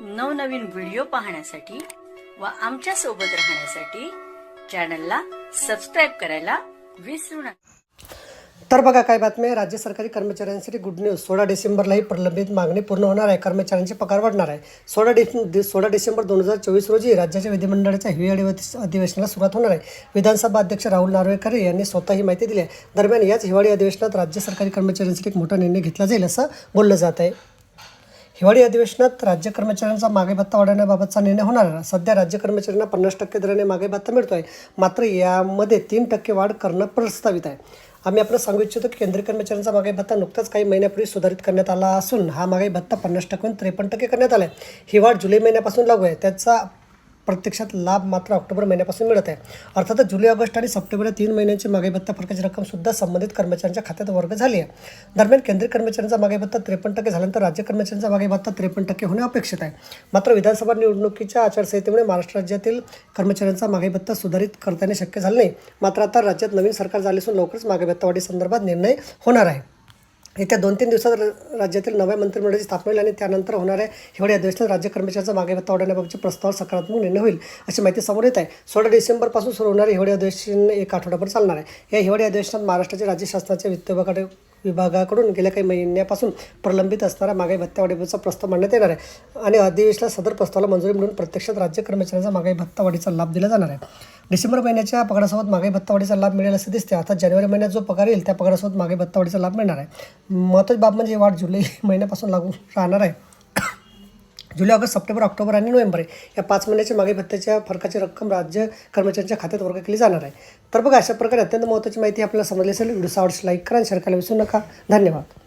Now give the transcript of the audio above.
नवनवीन व्हिडिओ पाहण्यासाठी व आमच्यासोबत राहण्यासाठी चॅनलला सबस्क्राईब करायला विसरू नका. तर बघा काय बातमी आहे? राज्य सरकारी कर्मचाऱ्यांसाठी गुड न्यूज. सोळा डिसेंबरलाही प्रलंबित मागणी पूर्ण होणार आहे. कर्मचाऱ्यांचे पगार वाढणार आहे. सोळा डि सोळा डिसेंबर दोन हजार चोवीस रोजी राज्याच्या विधिमंडळाच्या हिवाळी अधिवेशनाला सुरुवात होणार आहे. विधानसभा अध्यक्ष राहुल नार्वेकर यांनी स्वतः ही माहिती दिली आहे. दरम्यान याच हिवाळी अधिवेशनात राज्य सरकारी कर्मचाऱ्यांसाठी एक मोठा निर्णय घेतला जाईल असं बोललं जात आहे. हिवाळी अधिवेशनात राज्य कर्मचाऱ्यांचा मागे भत्ता वाढवण्याबाबतचा निर्णय होणार. सध्या राज्य कर्मचाऱ्यांना पन्नास टक्के दराने मागे भत्ता मिळतो आहे मात्र यामध्ये तीन टक्के वाढ करणं प्रस्तावित आहे. आम्ही आपण सांगू इच्छितो की केंद्रीय कर्मचाऱ्यांचा मागे भत्ता नुकताच काही महिन्यापूर्वी सुधारित करण्यात आला असून हा मागे भत्ता पन्नास टक्क्याहून त्रेपन्न टक्के करण्यात आला आहे ही वाढ जुलै महिन्यापासून लागू आहे. त्याचा प्रत्यक्षात लाभ मात्र ऑक्टोबर महिन्यापासून मिळत आहे. अर्थातच जुलै ऑगस्ट आणि सप्टेंबर या तीन महिन्यांची मागे भत्ता फरकाची रक्कमसुद्धा संबंधित कर्मचाऱ्यांच्या खात्यात वर्ग झाली आहे. दरम्यान केंद्रीय कर्मचाऱ्यांचा मागे भत्ता त्रेपन्न टक्के झाल्यानंतर राज्य कर्मचाऱ्यांचा मागे भत्ता त्रेपन्न टक्के होणे अपेक्षित आहे. मात्र विधानसभा निवडणुकीच्या आचारसंहितेमुळे महाराष्ट्र राज्यातील कर्मचाऱ्यांचा मागे भत्ता सुधारित करता येणे शक्य झाले नाही. मात्र आता राज्यात नवीन सरकार झाले असून लवकरच मागे भत्ता वाढीसंदर्भात निर्णय होणार आहे. येत्या दोन तीन दिवसात राज्यातील नव्या मंत्रिमंडळाची स्थापना होईल आणि त्यानंतर होणाऱ्या हिवाळी अधिवेशनात राज्य कर्मचाऱ्यांचा मागे भत्ता वाढवण्याबाबतच्या प्रस्तावावर सकारात्मक निर्णय होईल अशी माहिती समोर येत आहे. सोळा डिसेंबरपासून सुरू होणारे हिवाळी अधिवेशन एक आठवडाभर चालणार आहे. या हिवाळी अधिवेशनात महाराष्ट्राच्या राज्य शासनाच्या वित्त विभागाकडे विभागाकडून गेल्या काही महिन्यापासून प्रलंबित असणारा मागे भत्ता वाढीचा प्रस्ताव मांडण्यात येणार आहे. आणि अधिवेशनात सदर प्रस्तावाला मंजुरी मिळून प्रत्यक्षात राज्य कर्मचाऱ्यांचा मागाई भत्ता वाढीचा लाभ दिला जाणार आहे. डिसेंबर महिन्याच्या पगारासोबत मागे भत्तावाडीचा लाभ मिळेल असं दिसते. अर्थात जानेवारी महिन्यात जो पगार येईल त्या पगारासोबत मागे भत्ता वाढीचा लाभ मिळणार आहे. महत्त्वाची बाब म्हणजे वाढ जुलै महिन्यापासून लागू राहणार आहे. जुलै ऑगस्ट सप्टेंबर ऑक्टोबर आणि नोव्हेंबर या पाच महिन्याच्या मागे भत्त्याच्या फरकाची रक्कम राज्य कर्मचाऱ्यांच्या खात्यात वर्ग केली जाणार आहे. तर बघा अशा प्रकारे अत्यंत महत्त्वाची माहिती आपल्याला समजली असेल. व्हिडिओ आवडस लाईक करा आणि शेअर करायला विसरू नका. धन्यवाद.